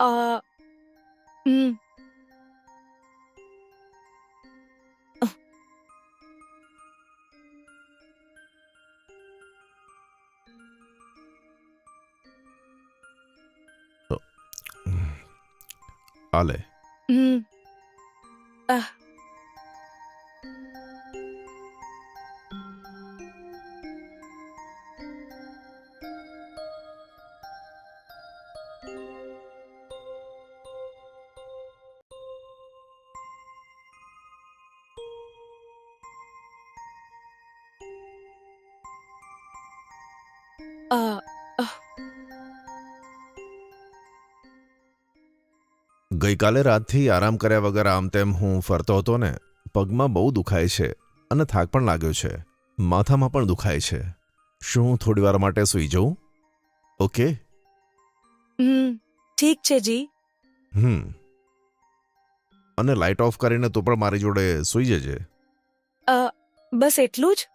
અ હમ આલે હમ અ ગઈકાલે રાતથી આરામ કર્યા વગર આમ તેમ હું ફરતો હતો ને પગમાં બહુ દુખાય છે અને થાક પણ લાગ્યો છે. માથામાં પણ દુખાય છે. શું હું થોડી વાર માટે સૂઈ જઉં? ઓકે? હમ ઠીક છે જી. હમ. અને લાઇટ ઓફ કરીને તું પણ મારી જોડે સૂઈ જજે. અ બસ એટલું જ?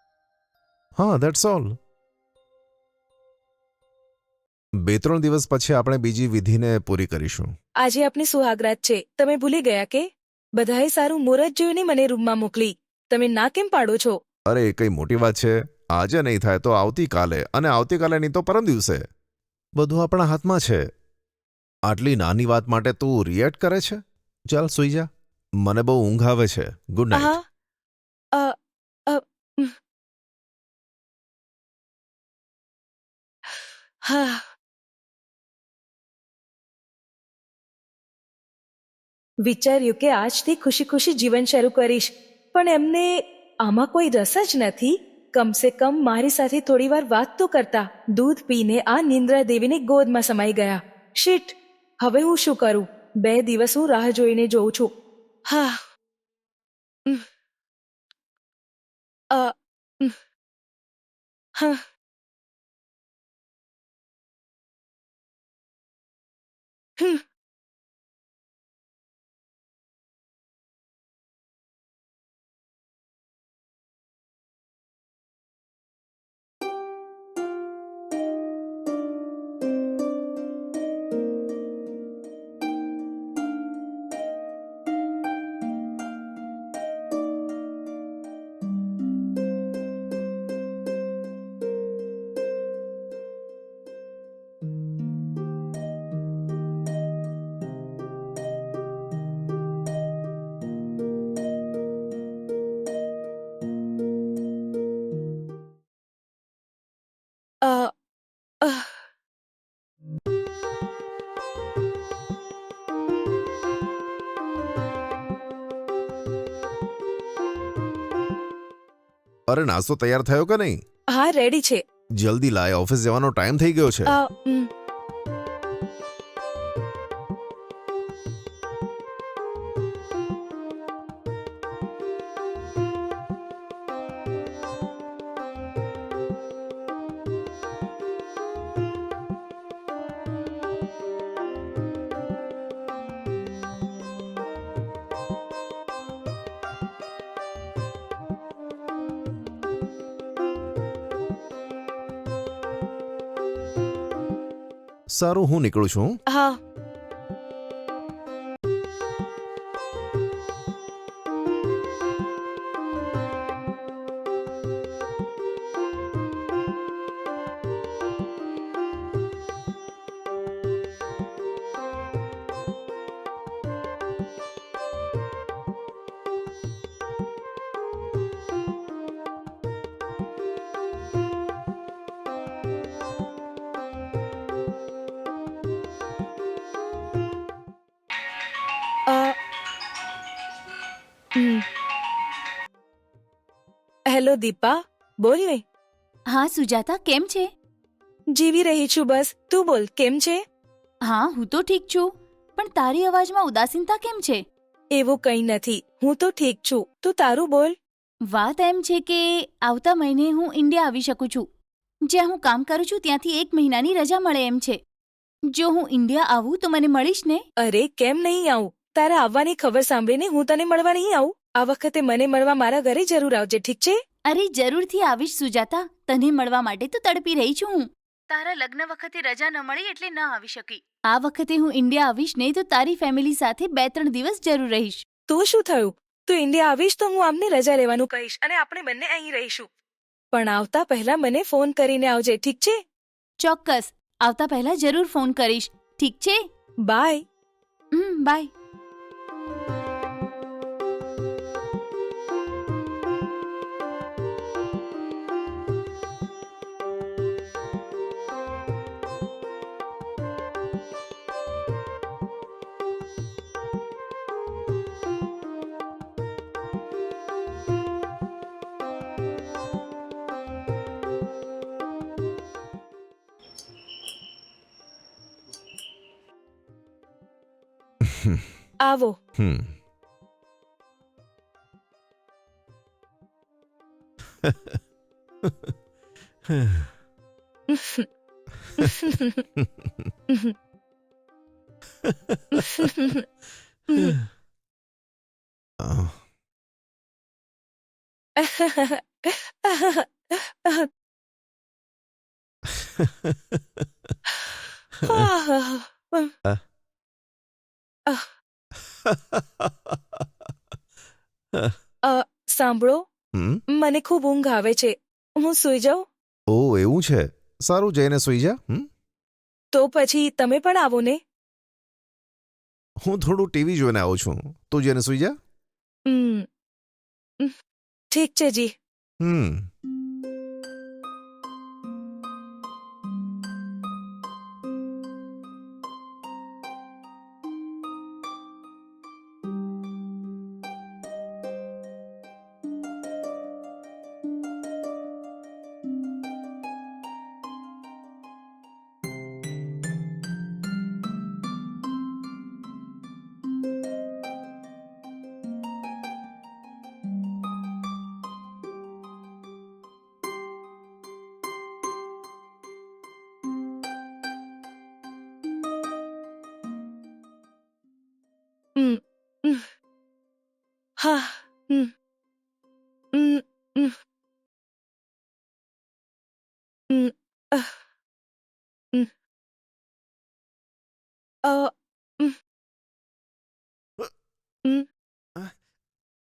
હા દેટ્સ ઓલ બે ત્રણ દિવસ પછી આપણે બીજી વિધિને પૂરી કરીશું. આજે આપની સુહાગરાત છે. તમે ભૂલી ગયા કે? બધાએ સારું મુહૂર્ત જોઈને મને રૂમમાં મોકલી. તમે ના કેમ પાડો છો? અરે એ કઈ મોટી વાત છે. આજે નહીં થાય તો આવતીકાલે અને આવતીકાલે નહીં તો પરમ દિવસે બધું આપણા હાથમાં છે. આટલી નાની વાત માટે તું રિએક્ટ કરે છે? ચાલ સુઈ જા. મને બહુ ઊંઘ આવે છે. ગુડ નાઇટ હા. વિચાર્યું કે આજથી ખુશી ખુશી જીવન શરૂ કરીશ. પણ એમને આમાં કોઈ રસ જ નથી. કમસે કમ મારી સાથે થોડી વાર વાત તો કરતા. દૂધ પીને આ નિંદ્રા દેવીની ગોદમાં સમાઈ ગયા. શીટ, હવે હું શું કરું? બે દિવસ હું રાહ જોઈને જોઉં છું. હા. હા. હમ. અરે નાસ્તો તૈયાર થયો કે નહીં? હા રેડી છે. જલ્દી લાય ઓફિસ જવાનો ટાઈમ થઈ ગયો છે. અ, ઉમ. સારું હું નીકળું છું? હા. હેલો દીપા બોલ ને. હા સુજાતા કેમ છે? જીવી રહી છું બસ. તું બોલ કેમ છે? હા હું તો ઠીક છું. પણ તારી અવાજમાં ઉદાસીનતા કેમ છે? એવું કંઈ નથી. હું તો ઠીક છું. તું તારું બોલ. વાત એમ છે કે આવતા મહિને હું ઇન્ડિયા આવી શકું છું. જ્યાં હું કામ કરું છું ત્યાંથી એક મહિનાની રજા મળે એમ છે. જો હું ઇન્ડિયા આવું તો મને મળીશ ને? અરે કેમ નહીં આવું? તારા આવવાની ખબર સાંભળીને હું તને મળવા નહીં આવું. આ વખતે મને મળવા મારા ઘરે જરૂર આવજે ઠીક છે? અરે જરૂરથી આવીશ સુજાતા. તને મળવા માટે તો તડપી રહી છું હું. તારા લગ્ન વખતે રજા ન મળી એટલે ન આવી શકી. આ વખતે હું ઇન્ડિયા આવીશ નહીં તો તારી ફેમિલી સાથે બે ત્રણ દિવસ જરૂર રહીશ. તું શું થયું? તું ઇન્ડિયા આવીશ તો હું આમને રજા લેવાનું કહીશ અને આપણે બંને અહીં રહીશું. પણ આવતા પહેલા મને ફોન કરીને આવજે ઠીક છે? ચોક્કસ. આવતા પહેલા જરૂર ફોન કરીશ. ઠીક છે? બાય. હમ બાય આવો. હમ. સાંભળો. હમ? મને ખૂબ ઊંઘ આવે છે. હું સૂઈ જાઉં? ઓ એવું છે. સારું જઈને સુઈ જા. હમ? તો પછી તમે પણ આવો ને. હું થોડું ટીવી જોઈને આવું છું. તું જઈને સુઈ જા. હમ. ઠીક છે જી. હમ.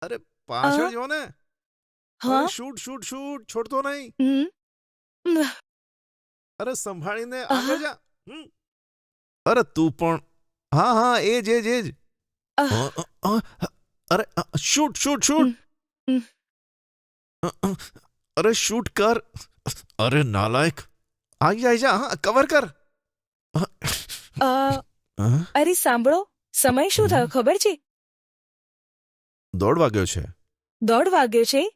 અરે પાછળ જો ને હા? શૂટ શૂટ શૂટ છોડતો નહીં. અરે સંભાળીને. આગળ જા. અરે તું પણ હા હા એજ એજ એજ આહ. અરે શૂટ શૂટ શૂટ. અરે શૂટ કર. અરે નાલાયક. આઈ જા આઈ જા હા કવર કર. અરે સાંભળો. સમય શું થયો ખબર છે? દોઢ વાગ્યો છે. દોઢ વાગ્યો છે?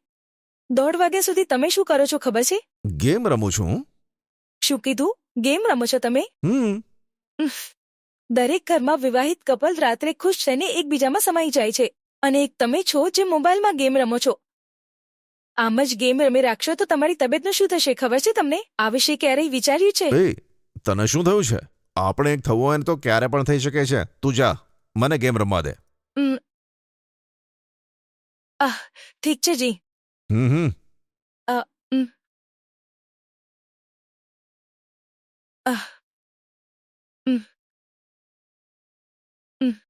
દોઢ વાગ્યા સુધી તમે શું કરો છો ખબર છે? ગેમ રમું છું. શું કીધું? ગેમ રમો છો તમે? હમ. દરેક ઘરમાં વિવાહિત કપલ રાત્રે ખુશ થઈને એકબીજામાં સમાઈ જાય છે. અને એક તમે છો જે મોબાઈલમાં ગેમ રમો છો. આમ જ ગેમ રમી રાખશો તો તમારી તબિયતનું શું થશે? ખબર છે તમને? આ વિશે ક્યારેય વિચાર્યું છે? એ તને શું થયું છે? આપણે એક થવું હોય ને તો ક્યારે પણ થઈ શકે છે. તું જા મને ગેમ રમવા દે. ઉમ. આહ ઠીક છે જી. હમ હમ. આહ. ઉમ. ઉમ.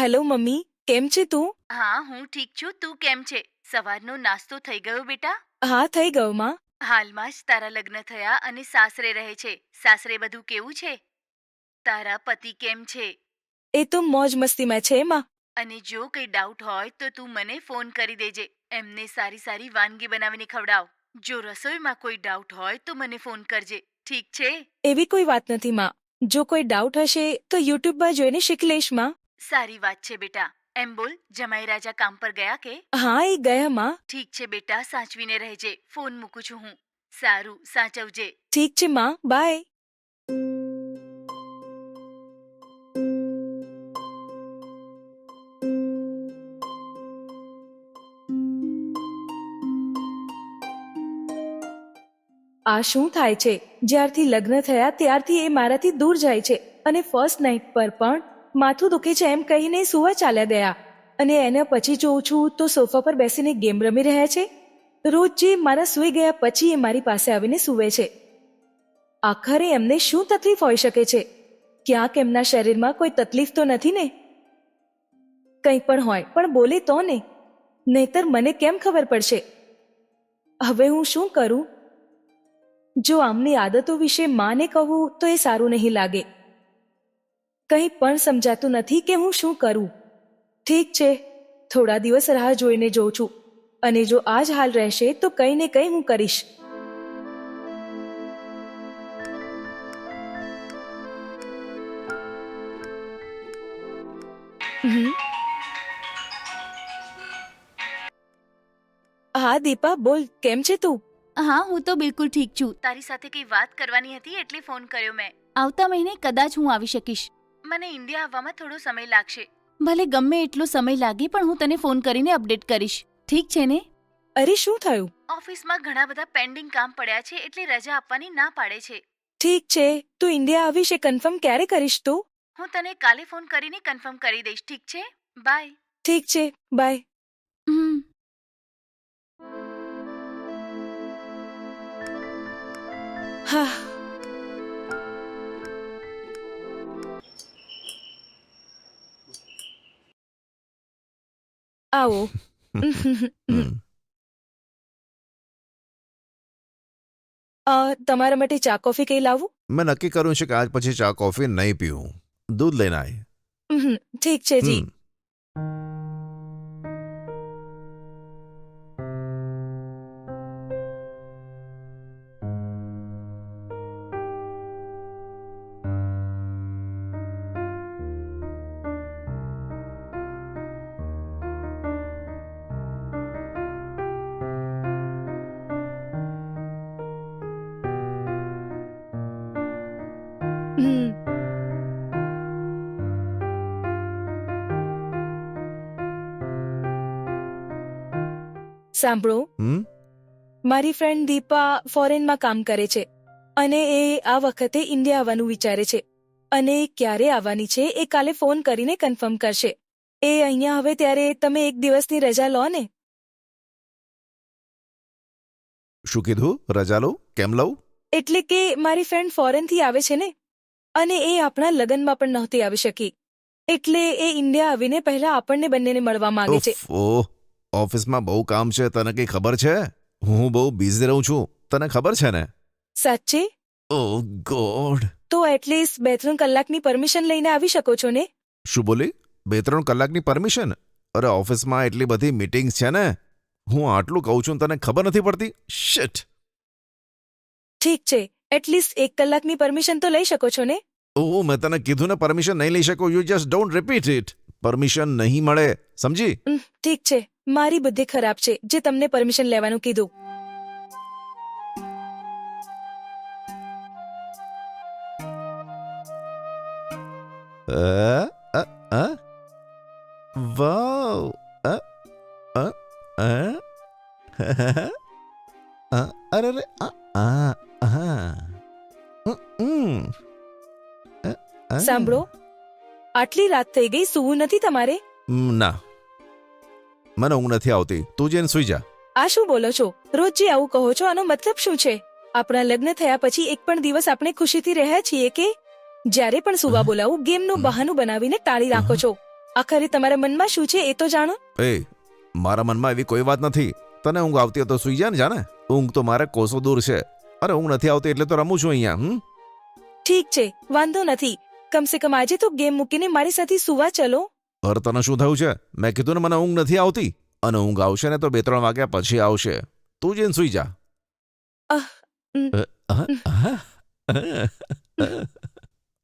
Hello mummy. કેમ છે તું? હા હું ઠીક છું. તું કેમ છે? સવારનો નાસ્તો થઈ ગયો બેટા? હા થઈ ગયો માં. હાલમાં જ તારા લગ્ન થયા અને સાસરે રહે છે. સાસરે બધું કેવું છે? તારા પતિ કેમ છે? એ તો મોજ મસ્તીમાં છે માં. અને જો કંઈ ડાઉટ હોય તો તું મને ફોન કરી દેજે. એમને સારી સારી વાનગી બનાવીને ખવડાવ. જો રસોઈમાં કોઈ ડાઉટ હોય તો મને ફોન કરજે. ઠીક છે? એવી કોઈ વાત નથી માં. જો કોઈ ડાઉટ હશે તો યુટ્યુબમાં જોઈને શીખ લઈશમાં. સારી વાત છે બેટા. એમ બોલ જમાઈ રાજા કામ પર ગયા કે? હા એ ગયા માં. ઠીક છે બેટા સાચવીને રહેજે. ફોન મૂકું છું હું. સારું સાચવજે. ઠીક છે માં. બાય. આ શું થાય છે? જ્યારથી લગ્ન થયા ત્યારથી એ મારાથી દૂર જાય છે. અને ફર્સ્ટ નાઇટ પર પણ માથું દુખે છે એમ કહીને સુવા ચાલ્યા ગયા. અને એના પછી જોઉં છું તો સોફા પર બેસીને ગેમ રમી રહ્યા છે? રોજ જે મારા સૂઈ ગયા પછી એ મારી પાસે આવીને સૂવે છે. આખરે એમને શું તકલીફ હોઈ શકે છે? ક્યાંક એમના શરીરમાં કોઈ તકલીફ તો નથી ને? કંઈ પણ હોય, પણ બોલે તો ને? નહીતર મને કેમ ખબર પડશે? હવે હું શું કરું? જો આમની આદતો વિશે માને કહું તો એ સારું નહીં લાગે. કંઈ પણ સમજાતું નથી કે હું શું કરું. ઠીક છે થોડા દિવસ રાહ જોઈને જોઉં છું. અને જો આ જ હાલ રહેશે તો કંઈ ને કંઈ હું કરીશ. હમ. હા દીપા બોલ કેમ છે તું? હા હું તો બિલકુલ ઠીક છું. તારી સાથે કઈ વાત કરવાની હતી એટલે ફોન કર્યો મેં. આવતા મહિને કદાચ હું આવી શકીશ. મને ઇન્ડિયા આવવામાં થોડો સમય લાગશે. ભલે ગમે એટલો સમય લાગે પણ હું તને ફોન કરીને અપડેટ કરીશ. ઠીક છે ને? અરે શું થયું? ઓફિસમાં ઘણા બધા પેન્ડિંગ કામ પડ્યા છે એટલે રજા આપવાની ના પાડે છે. ઠીક છે તું ઇન્ડિયા આવીશ એ કન્ફર્મ ક્યારે કરીશ તું? હું તને કાલે ફોન કરીને કન્ફર્મ કરી દઈશ ઠીક છે? બાય. ઠીક છે બાય. હમ. હા. આવો હમ. અ, તમારા માટે ચા કોફી કઈ લાવું મેં નક્કી કર્યું છે કે આજ પછી ચા કોફી નહીં પીવું દૂધ લઈને આય ઉહુમ, ઠીક છે જી હમ. હમ. સાંભળો. હમ? મારી ફ્રેન્ડ દીપા ફોરેનમાં કામ કરે છે અને એ આ વખતે ઇન્ડિયા આવવાનું વિચારે છે અને ક્યારે આવવાની છે એ કાલે ફોન કરીને કન્ફર્મ કરશે. એ અહીંયા હવે ત્યારે તમે એક દિવસની રજા લો ને. શું કીધું? રજા લઉં? કેમ લઉં? એટલે કે મારી ફ્રેન્ડ ફોરેનથી આવે છે ને અને એ આપણા લગ્નમાં પણ નહોતી આવી શકી. એટલે એ ઇન્ડિયા આવીને પહેલા આપણને બંનેને મળવા માંગે છે. ઓહ. ઓફિસમાં બહુ કામ છે તને કઈ ખબર છે? હું બહુ બિઝી રહું છું. તને ખબર છે ને? સાચે? ઓ ગોડ! તો એટલીસ્ટ બે ત્રણ કલાકની પરમિશન લઈને આવી શકો છો ને? શું બોલી? બે ત્રણ કલાકની પરમિશન? અરે ઓફિસમાં એટલી બધી મીટિંગ્સ છે ને? હું આટલું કહું છું ને તને ખબર નથી પડતી? શિટ! ઠીક છે. એટલીસ્ટ એક કલાકની પરમિશન તો લઈ શકો છો ને? ઓ મેં તને કીધું ને પરમિશન નહીં લઈ શકો. You just don't repeat it permission નહીં મળે. સમજી? ઉમ, ઠીક છે. મારી બુદ્ધિ ખરાબ છે જે તમને પરમિશન લેવાનું કીધું અ, અ, અ? વાવ અ, અ, અ? અ, અરે. સાંભળો આટલી રાત થઈ ગઈ સૂવું નથી તમારે ના મને ઊંઘ નથી આવતી. તું જઈને સુઈ જા. આ શું બોલો છો? રોજ જે આવું કહો છો આનો મતલબ શું છે? આપણા લગ્ન થયા પછી એક પણ દિવસ આપણે ખુશીથી રહ્યા છીએ કે જ્યારે પણ સુવા બોલાવું ગેમનું બહાનું બનાવીને ટાળી રાખો છો. આખરે તમારા મનમાં શું છે એ તો જાણો. એ મારા મનમાં એવી કોઈ વાત નથી. તને ઊંઘ આવતી તો સુઈ જા ને જાને? ઊંઘ તો મારે કોસો દૂર છે. અરે ઊંઘ નથી આવતી એટલે તો રમું છું અહીંયા હમ? ઠીક છે વાંધો નથી. કમસે કમ આજે તો ગેમ મૂકીને મારી સાથે સુવા ચલો. અરે તને શું થયું છે? મેં કીધું ને મને ઊંઘ નથી આવતી. અને ઊંઘ આવશે ને તો બે ત્રણ વાગ્યા પછી આવશે. તું જઈને સુઈ જા.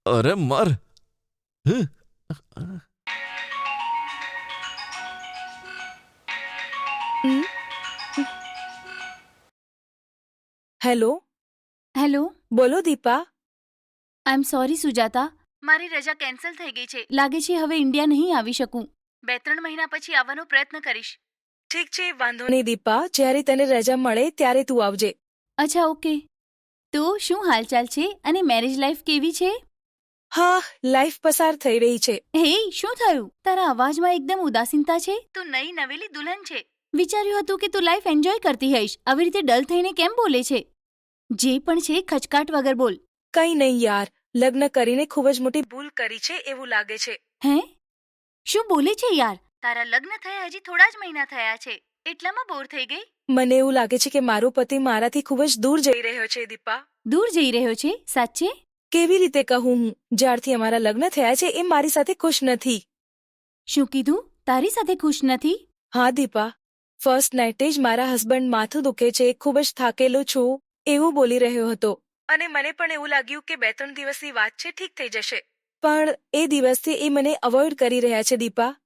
અરે મર. હેલો? હેલો? બોલો Deepa. I am sorry Sujata. મારી રજા કેન્સલ થઈ ગઈ છે. લાગે છે હવે ઇન્ડિયા નહીં આવી શકું. બે ત્રણ મહિના પછી આવવાનો પ્રયત્ન કરીશ. ઠીક છે વાંધો નહીં દીપા. જ્યારે તને રજા મળે ત્યારે તું આવજે. અચ્છા ઓકે. તો શું હાલચાલ છે? અને મેરેજ લાઈફ કેવી છે? હા લાઈફ પસાર થઈ રહી છે. હે શું થયું? તારા અવાજમાં એકદમ ઉદાસીનતા છે? તું નઈ નવેલી દુલ્હન છે. વિચાર્યું હતું કે તું લાઈફ એન્જોય કરતી હઈશ. આવી રીતે ડલ થઈને કેમ બોલે છે? જે પણ છે ખચકાટ વગર બોલ. કઈ નહીં યાર. લગ્ન કરીને ખૂબ જ મોટી ભૂલ કરી છે એવું લાગે છે. હે? શું બોલે છે યાર? તારા લગ્ન થયા હજી થોડા જ મહિના થયા છે. એટલામાં બોર થઈ ગઈ? મને એવું લાગે છે કે મારો પતિ મારાથી ખૂબ જ દૂર જઈ રહ્યો છે દીપા. દૂર જઈ રહ્યો છે? સાચે? કેવી રીતે કહું હું? જ્યારથી અમારા લગ્ન થયા છે એ મારી સાથે ખુશ નથી. શું કીધું? તારી સાથે ખુશ નથી? હા દીપા. ફર્સ્ટ નાઇટે જ મારા હસબન્ડ માથું દુખે છે ખૂબ જ થાકેલો છું એવું બોલી રહ્યો હતો. અને મને પણ એવું લાગ્યું કે બે ત્રણ દિવસની વાત છે ઠીક થઈ જશે. પણ એ દિવસથી એ મને અવોઇડ કરી રહ્યા છે દીપા.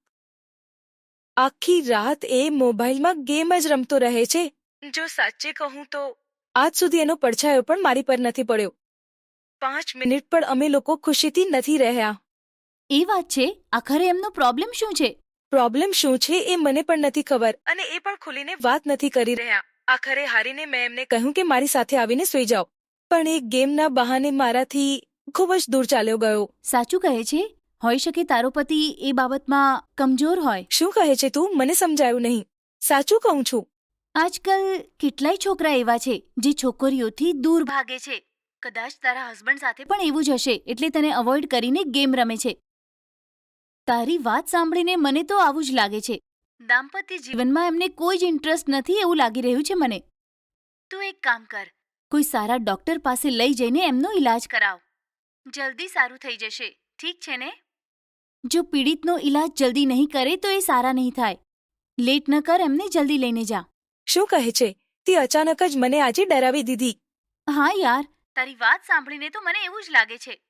આખી રાત એ મોબાઈલમાં ગેમ જ રમતો રહે છે. જો સાચે કહું તો આજ સુધી એનો પડછાયો પણ મારી પર નથી પડ્યો. પાંચ મિનિટ પણ અમે લોકો ખુશીથી નથી રહ્યા. એ વાત છે? આખરે એમનો પ્રોબ્લેમ શું છે? પ્રોબ્લેમ શું છે એ મને પણ નથી ખબર. અને એ પણ ખુલીને વાત નથી કરી રહ્યા. આખરે હારીને મેં એમને કહ્યું કે મારી સાથે આવીને સુઈ જાઓ. પણ એ ગેમના બહાને મારાથી ખૂબ જ દૂર ચાલ્યો ગયો. સાચું કહે છે? હોઈ શકે તારો પતિ એ બાબતમાં કમજોર હોય. શું કહે છે તું? મને સમજાયું નહીં. સાચું કહું છું. આજકાલ કેટલાય છોકરા એવા છે જે છોકરીઓથી દૂર ભાગે છે. કદાચ તારા હસબન્ડ સાથે પણ એવું જ હશે એટલે તને અવોઇડ કરીને ગેમ રમે છે. તારી વાત સાંભળીને મને તો આવું જ લાગે છે. દાંપત્ય જીવનમાં એમને કોઈ જ ઇન્ટરેસ્ટ નથી એવું લાગી રહ્યું છે મને. તું એક કામ કર કોઈ સારા ડોક્ટર પાસે લઈ જઈને એમનો ઈલાજ કરાવ. જલ્દી સારું થઈ જશે. ઠીક છે ને? જો પીડિતનો ઈલાજ જલ્દી નહીં કરે તો એ સારા નહીં થાય. લેટ ન કર એમને જલ્દી લઈને જા. શું કહે છે? તે અચાનક જ મને આજે ડરાવી દીધી. હા યાર તારી વાત સાંભળીને તો મને એવું જ લાગે છે.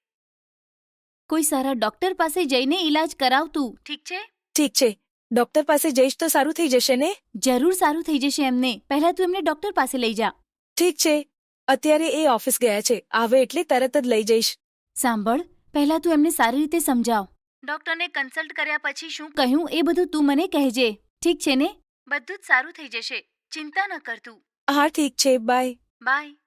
કોઈ સારા ડોક્ટર પાસે જઈને ઈલાજ કરાવ તું ઠીક છે? ઠીક છે. ડોક્ટર પાસે જઈશ તો સારું થઈ જશે ને? જરૂર સારું થઈ જશે એમને. પહેલા તું એમને ડોક્ટર પાસે લઈ જા. ઠીક છે. અત્યારે એ ઓફિસ ગયા છે. આવે એટલે તરત જ લઈ જઈશ. સાંભળ પહેલા તું એમને સારી રીતે સમજાવ. ડોક્ટરને કન્સલ્ટ કર્યા પછી શું કહ્યું એ બધું તું મને કહેજે. ઠીક છે ને? બધું જ સારું થઈ જશે. ચિંતા ન કર તું. હા ઠીક છે. બાય. બાય.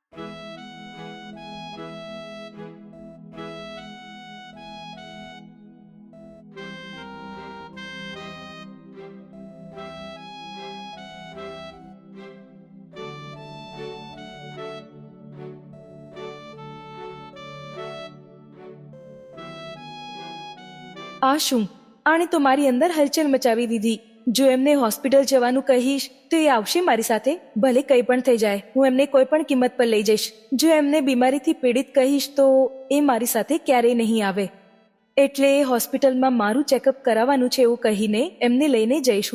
આ શું? આણે તો મારી અંદર હલચલ મચાવી દીધી. જો એમને હોસ્પિટલ જવાનું કહીશ, તો એ આવશે મારી સાથે, ભલે કંઈ પણ થઈ જાય. હું એમને કોઈ પણ કિંમત પર લઈ જઈશ. જો એમને બીમારીથી પીડિત કહીશ, તો એ મારી સાથે ક્યારેય નહીં આવે. એટલે હોસ્પિટલમાં મારું ચેકઅપ કરાવવાનું છે એવું કહીને એમને લઈને જઈશ.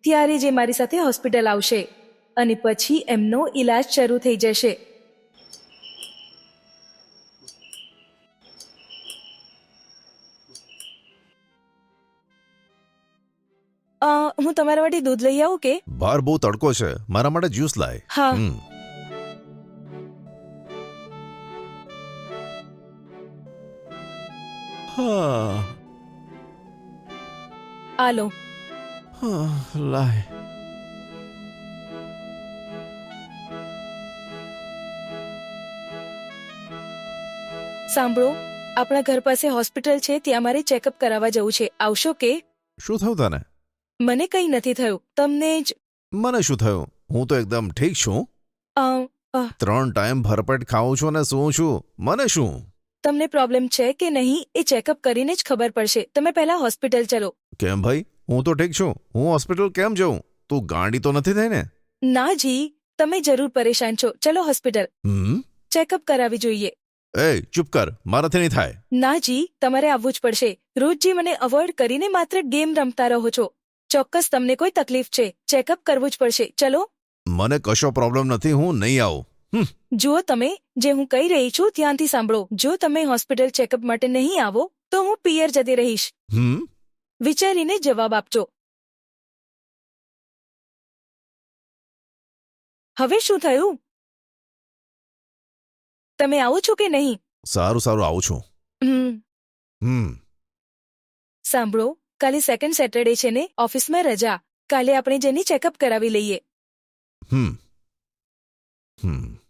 ત્યારે જે મારી સાથે હોસ્પિટલ આવશે. અને પછી એમનો ઈલાજ શરૂ થઈ જશે. અ, હું તમારા માટે દૂધ લઈ આવું કે? બહાર બહુ તડકો છે. મારા માટે જ્યુસ લાય. હા. હમ. હા. આ લો. હા, લાય. સાંભળો આપણા ઘર પાસે હોસ્પિટલ છે ત્યાં મારે ચેકઅપ કરાવવા જવું છે. આવશો કે? શું થયું તને? મને કંઈ નથી થયું. તમને જ મને શું થયું? હું તો એકદમ ઠીક છું. અ, ત્રણ ટાઈમ ભરપેટ ખાઉં છું અને સૂઉં છું. મને શું? તમને પ્રોબ્લેમ છે કે નહીં એ ચેકઅપ કરીને જ ખબર પડશે. તમે પહેલા હોસ્પિટલ ચલો. કેમ ભાઈ? હું તો ઠીક છું. હું હોસ્પિટલ કેમ જઉં? તું ગાંડી તો નથી થઈ ને ના જી તમે જરૂર પરેશાન છો. ચલો હોસ્પિટલ. હમ? ચેકઅપ કરાવી જોઈએ. એ ચૂપ કર. મારાથી નહીં થાય. ના જી તમારે આવવું જ પડશે. રોજ જી મને અવોઇડ કરીને માત્ર ગેમ રમતા રહો છો. ચોક્કસ તમને કોઈ તકલીફ છે. ચેકઅપ કરવું જ પડશે. ચલો. મને કશો પ્રોબ્લેમ નથી હું નહીં આવું. જુઓ તમે જે હું કહી રહી છું ધ્યાનથી સાંભળો. જો તમે હોસ્પિટલ ચેકઅપ માટે નહીં આવો તો હું પિયર જતી રહીશ. વિચારીને જવાબ આપજો. હવે શું થયું? તમે આવો છો કે નહીં? સારું સારું આવું છું. હમ. સાંભળો. કાલે સેકન્ડ સેટરડે છે ને, ઓફિસમાં રજા. કાલે આપણે જેની ચેકઅપ કરાવી લઈએ. હમ. હમ.